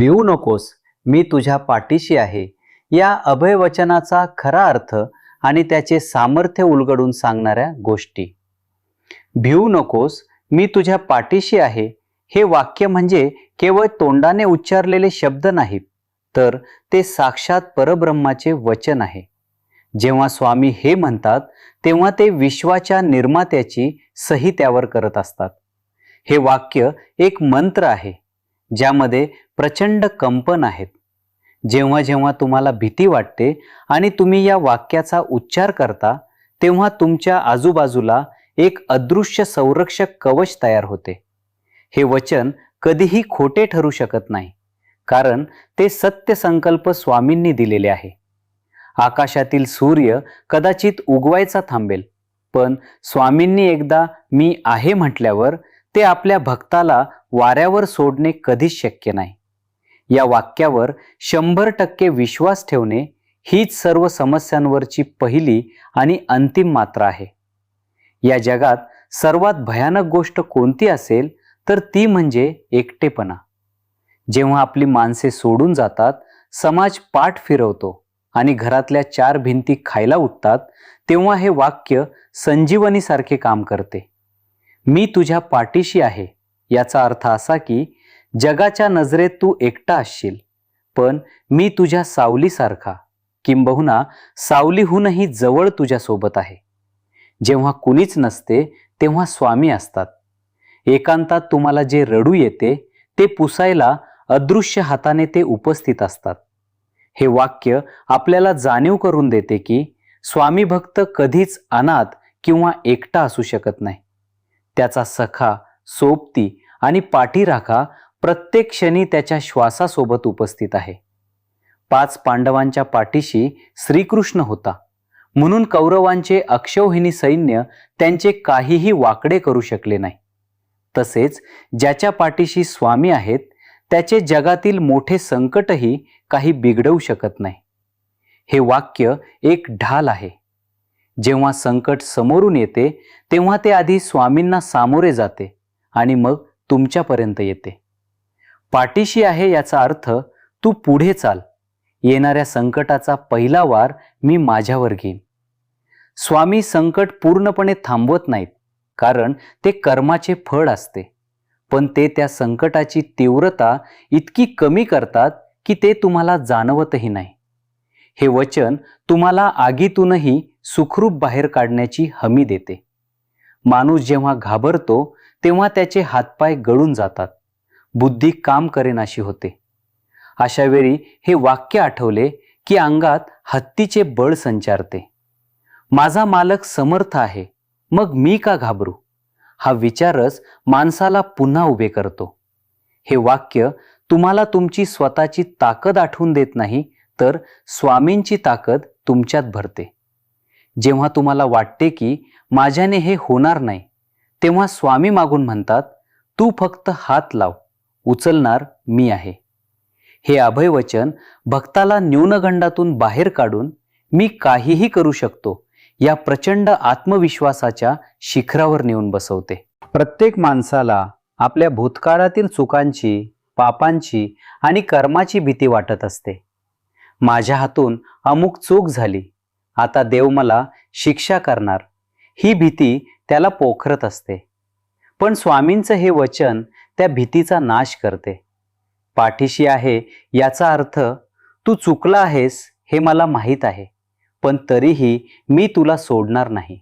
भिवू नकोस मी तुझ्या पाठीशी आहे. या अभयवचनाचा खरा अर्थ आणि त्याचे सामर्थ्य उलगडून सांगणाऱ्या गोष्टी. भिवू नकोस मी तुझ्या पाठीशी आहे. हे वाक्य म्हणजे केवळ तोंडाने उच्चारलेले शब्द नाहीत तर ते साक्षात परब्रह्माचे वचन आहे. जेव्हा स्वामी हे म्हणतात तेव्हा ते विश्वाच्या निर्मात्याची सही त्यावर करत असतात. हे वाक्य एक मंत्र आहे. ज्यामध्ये प्रचंड कंपन आहेत. जेव्हा जेव्हा तुम्हाला भीती वाटते आणि तुम्ही या वाक्याचा उच्चार करता तेव्हा तुमच्या आजूबाजूला एक अदृश्य संरक्षक कवच तयार होते. हे वचन कधीही खोटे ठरू शकत नाही कारण ते सत्य संकल्प स्वामींनी दिलेले आहे. आकाशातील सूर्य कदाचित उगवायचा थांबेल पण स्वामींनी एकदा मी आहे म्हटल्यावर ते आपल्या भक्ताला वाऱ्यावर सोडणे कधीच शक्य नाही. या वाक्यावर शंभर टक्के विश्वास ठेवणे हीच सर्व समस्यांवरची पहिली आणि अंतिम मात्रा आहे. या जगात सर्वात भयानक गोष्ट कोणती असेल तर ती म्हणजे एकटेपणा. जेव्हा आपली माणसे सोडून जातात समाज पाठ फिरवतो आणि घरातल्या चार भिंती खायला उठतात तेव्हा हे वाक्य संजीवनीसारखे काम करते. मी तुझ्या पाठीशी आहे याचा अर्थ असा की जगाच्या नजरेत तू एकटा असशील पण मी तुझ्या सावलीसारखा किंबहुना सावलीहूनही जवळ तुझ्यासोबत आहे. जेव्हा कुणीच नसते तेव्हा स्वामी असतात. एकांतात तुम्हाला जे रडू येते ते पुसायला अदृश्य हाताने ते उपस्थित असतात. हे वाक्य आपल्याला जाणीव करून देते की स्वामी भक्त कधीच अनाथ किंवा एकटा असू शकत नाही. त्याचा सखा सोबती आणि पाठीराखा प्रत्येक क्षणी त्याच्या श्वासासोबत उपस्थित आहे. पाच पांडवांच्या पाठीशी श्रीकृष्ण होता. म्हणून कौरवांचे अक्षौहिणी सैन्य त्यांचे काहीही वाकडे करू शकले नाही. तसेच ज्याच्या पाठीशी स्वामी आहेत त्याचे जगातील मोठे संकटही काही बिघडवू शकत नाही. हे वाक्य एक ढाल आहे. जेव्हा संकट समोरून येते तेव्हा ते आधी स्वामींना सामोरे जाते आणि मग तुमच्यापर्यंत येते. पाठीशी आहे याचा अर्थ तू पुढे चाल. येणाऱ्या संकटाचा पहिला वार मी माझ्यावर घेईन. स्वामी संकट पूर्णपणे थांबवत नाहीत कारण ते कर्माचे फळ असते. पण ते त्या संकटाची तीव्रता इतकी कमी करतात की ते तुम्हाला जाणवतही नाही. हे वचन तुम्हाला आगीतूनही सुखरूप बाहेर काढण्याची हमी देते. माणूस जेव्हा घाबरतो तेव्हा त्याचे हातपाय गळून जातात. बुद्धी काम करेनाशी होते. अशा वेळी हे वाक्य आठवले की अंगात हत्तीचे बळ संचारते. माझा मालक समर्थ आहे मग मी का घाबरू? हा विचारच माणसाला पुन्हा उभे करतो. हे वाक्य तुम्हाला तुमची स्वतःची ताकद आठवून देत नाही तर स्वामींची ताकद तुमच्यात भरते. जेव्हा तुम्हाला वाटते की माझ्याने हे होणार नाही. तेव्हा स्वामी मागून म्हणतात तू फक्त हात लाव उचलणार मी आहे. हे अभयवचन भक्ताला न्यूनगंडातून बाहेर काढून मी काहीही करू शकतो या प्रचंड आत्मविश्वासाच्या शिखरावर नेऊन बसवते. प्रत्येक माणसाला आपल्या भूतकाळातील चुकांची पापांची आणि कर्माची भीती वाटत असते. माझ्या हातून अमुक चूक झाली. आता देव मला शिक्षा करणार. ही भीती त्याला पोखरत असते. पण स्वामींचं हे वचन त्या भीतीचा नाश करते. पाठीशी आहे याचा अर्थ तू चुकला आहेस हे मला माहीत आहे पण तरीही मी तुला सोडणार नाही.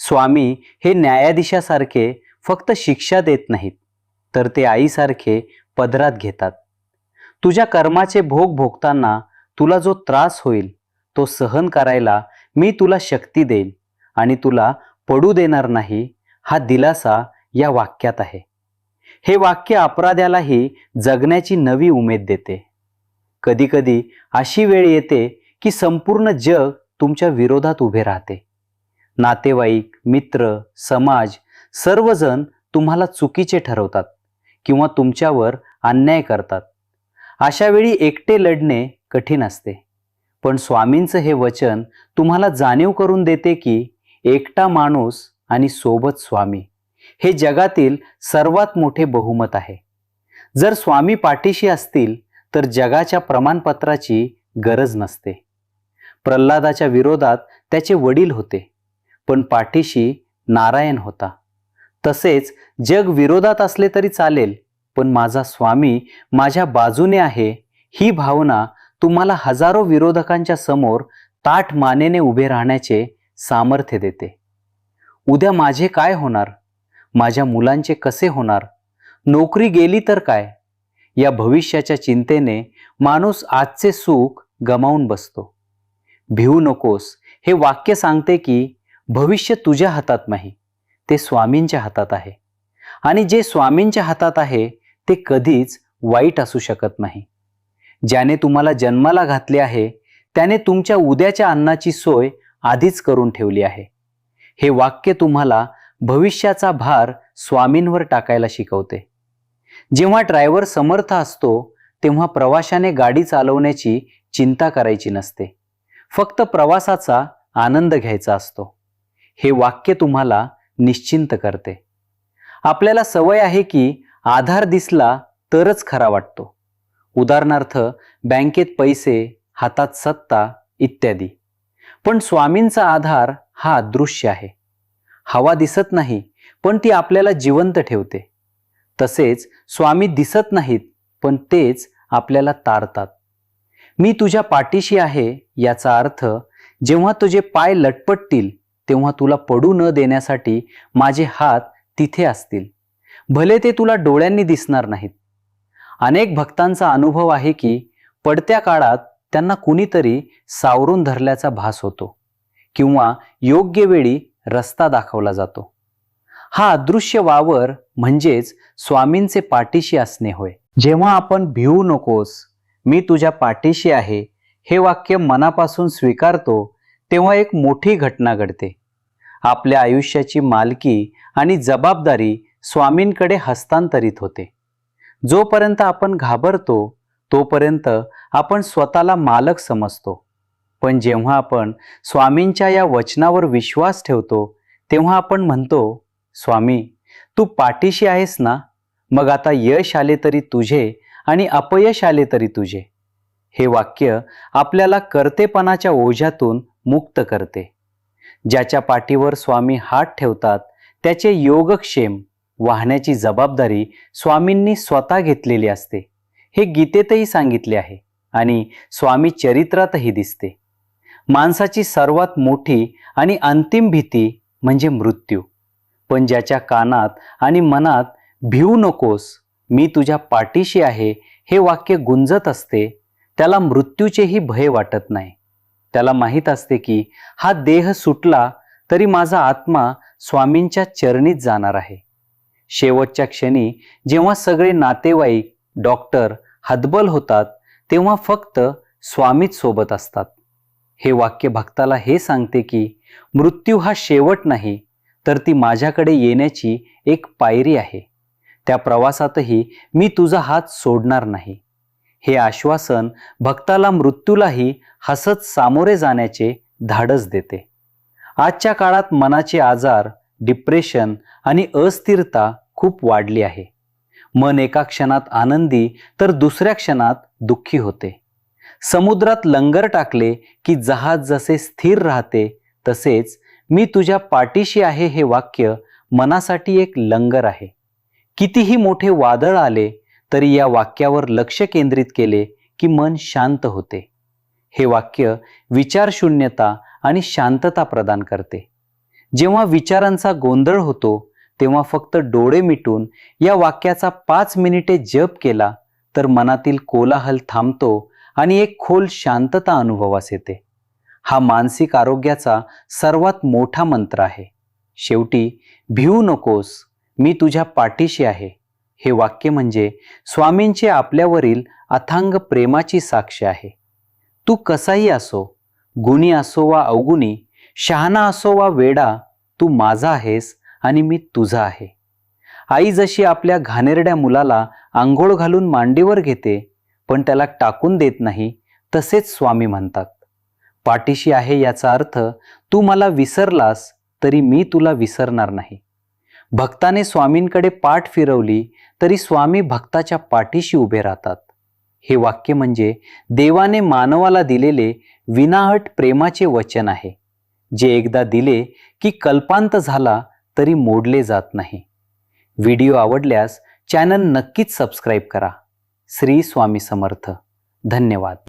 स्वामी हे न्यायाधीशासारखे फक्त शिक्षा देत नाहीत तर ते आईसारखे पदरात घेतात. तुझ्या कर्माचे भोग भोगताना तुला जो त्रास होईल तो सहन करायला मी तुला शक्ती देईल आणि तुला पडू देणार नाही हा दिलासा या वाक्यात आहे. हे वाक्य अपराध्यालाही जगण्याची नवी उमेद देते. कधीकधी अशी वेळ येते की संपूर्ण जग तुमच्या विरोधात उभे राहते. नातेवाईक मित्र समाज सर्वजण तुम्हाला चुकीचे ठरवतात किंवा तुमच्यावर अन्याय करतात. अशा वेळी एकटे लढणे कठीण असते. पण स्वामींचं हे वचन तुम्हाला जाणीव करून देते की एकटा माणूस आणि सोबत स्वामी. हे जगातील सर्वात मोठे बहुमत आहे. जर स्वामी पाठीशी असतील तर जगाच्या प्रमाणपत्राची गरज नसते. प्रल्हादाच्या विरोधात त्याचे वडील होते पण पाठीशी नारायण होता. तसेच जग विरोधात असले तरी चालेल पण माझा स्वामी माझ्या बाजूने आहे ही भावना तुम्हाला हजारो विरोधकांच्या समोर ताठ मानेने उभे राहण्याचे सामर्थ्य देते. उद्या माझे काय होणार? माझ्या मुलांचे कसे होणार? नोकरी गेली तर काय? या भविष्याच्या चिंतेने माणूस आजचे सुख गमावून बसतो. भिवू नकोस. हे वाक्य सांगते की भविष्य तुझ्या हातात नाही ते स्वामींच्या हातात आहे. आणि जे स्वामींच्या हातात आहे ते कधीच वाईट असू शकत नाही. ज्याने तुम्हाला जन्माला घातले आहे त्याने तुमच्या उद्याच्या अन्नाची सोय आधीच करून ठेवली आहे. हे वाक्य तुम्हाला भविष्याचा भार स्वामींवर टाकायला शिकवते. जेव्हा ड्रायव्हर समर्थ असतो तेव्हा प्रवाशाने गाडी चालवण्याची चिंता करायची नसते. फक्त प्रवासाचा आनंद घ्यायचा असतो. हे वाक्य तुम्हाला निश्चिंत करते. आपल्याला सवय आहे की आधार दिसला तरच खरा वाटतो. उदाहरणार्थ बँकेत पैसे हातात सत्ता इत्यादी. पण स्वामींचा आधार हा अदृश्य आहे. हवा दिसत नाही पण ती आपल्याला जिवंत ठेवते. तसेच स्वामी दिसत नाहीत पण तेच आपल्याला तारतात. मी तुझ्या पाठीशी आहे याचा अर्थ जेव्हा तुझे पाय लटपटतील तेव्हा तुला पडू न देण्यासाठी माझे हात तिथे असतील. भले ते तुला डोळ्यांनी दिसणार नाहीत. अनेक भक्तांचा अनुभव आहे की पडत्या काळात त्यांना कुणीतरी सावरून धरल्याचा भास होतो किंवा योग्य वेळी रस्ता दाखवला जातो. हा अदृश्य वावर म्हणजेच स्वामींचे पाठीशी असणे होय. जेव्हा आपण भिवू नकोस मी तुझ्या पाठीशी आहे हे वाक्य मनापासून स्वीकारतो तेव्हा एक मोठी घटना घडते. आपल्या आयुष्याची मालकी आणि जबाबदारी स्वामींकडे हस्तांतरित होते. जोपर्यंत आपण घाबरतो तोपर्यंत आपण स्वतःला मालक समजतो. पण जेव्हा आपण स्वामींच्या या वचनावर विश्वास ठेवतो तेव्हा आपण म्हणतो स्वामी तू पाठीशी आहेस ना? मग आता यश आले तरी तुझे आणि अपयश आले तरी तुझे. हे वाक्य आपल्याला कर्तेपणाच्या ओझ्यातून मुक्त करते. ज्याच्या पाठीवर स्वामी हात ठेवतात त्याचे योगक्षेम वाहण्याची जबाबदारी स्वामींनी स्वतः घेतलेली असते. हे गीतेतही सांगितले आहे आणि स्वामी चरित्रातही दिसते. माणसाची सर्वात मोठी आणि अंतिम भीती म्हणजे मृत्यू. पण ज्याच्या कानात आणि मनात भिवू नकोस मी तुझ्या पाठीशी आहे हे वाक्य गुंजत असते त्याला मृत्यूचेही भय वाटत नाही. त्याला माहीत असते की हा देह सुटला तरी माझा आत्मा स्वामींच्या चरणीत जाणार आहे. शेवटच्या क्षणी जेव्हा सगळे नातेवाईक डॉक्टर हतबल होतात तेव्हा फक्त स्वामीच सोबत असतात. हे वाक्य भक्ताला हे सांगते की मृत्यू हा शेवट नाही तर ती माझ्याकडे येण्याची एक पायरी आहे. त्या प्रवासातही मी तुझा हात सोडणार नाही. हे आश्वासन भक्ताला मृत्यूलाही हसत सामोरे जाण्याचे धाडस देते. आजच्या काळात मनाचे आजार डिप्रेशन आणि अस्थिरता खूप वाढली आहे. मन एका क्षणात आनंदी तर दुसऱ्या क्षणात दुःखी होते. समुद्रात लंगर टाकले की जहाज जसे स्थिर राहते तसेच मी तुझ्या पाठीशी आहे हे वाक्य मनासाठी एक लंगर आहे. कितीही मोठे वादळ आले तरी या वाक्यावर लक्ष केंद्रित केले की मन शांत होते. हे वाक्य विचारशून्यता आणि शांतता प्रदान करते. जेव्हा विचारांचा गोंधळ होतो तेव्हा फक्त डोळे मिटून या वाक्याचा पाच मिनिटे जप केला तर मनातील कोलाहल थांबतो आणि एक खोल शांतता अनुभवास येते. हा मानसिक आरोग्याचा सर्वात मोठा मंत्र आहे. शेवटी भिवू नकोस मी तुझ्या पाठीशी आहे. हे वाक्य म्हणजे स्वामींचे आपल्यावरील अथांग प्रेमाची साक्ष आहे. तू कसाही असो गुणी असो वा अवगुणी शहाणा असो वा वेडा तू माझा आहेस आणि मी तुझा आहे. आई जशी आपल्या घाणेरड्या मुलाला आंघोळ घालून मांडीवर घेते पण त्याला टाकून देत नाही तसेच स्वामी म्हणतात. पाठीशी आहे याचा अर्थ तू मला विसरलास तरी मी तुला विसरणार नाही. भक्ताने स्वामींकडे पाठ फिरवली तरी स्वामी भक्ताच्या पाठीशी उभे राहतात. हे वाक्य म्हणजे देवाने मानवाला दिलेले विनाहट प्रेमाचे वचन आहे. जे एकदा दिले की कल्पांत झाला तरी मोडले जात नाही. व्हिडिओ आवडल्यास चॅनल नक्कीच सबस्क्राईब करा. श्री स्वामी समर्थ. धन्यवाद.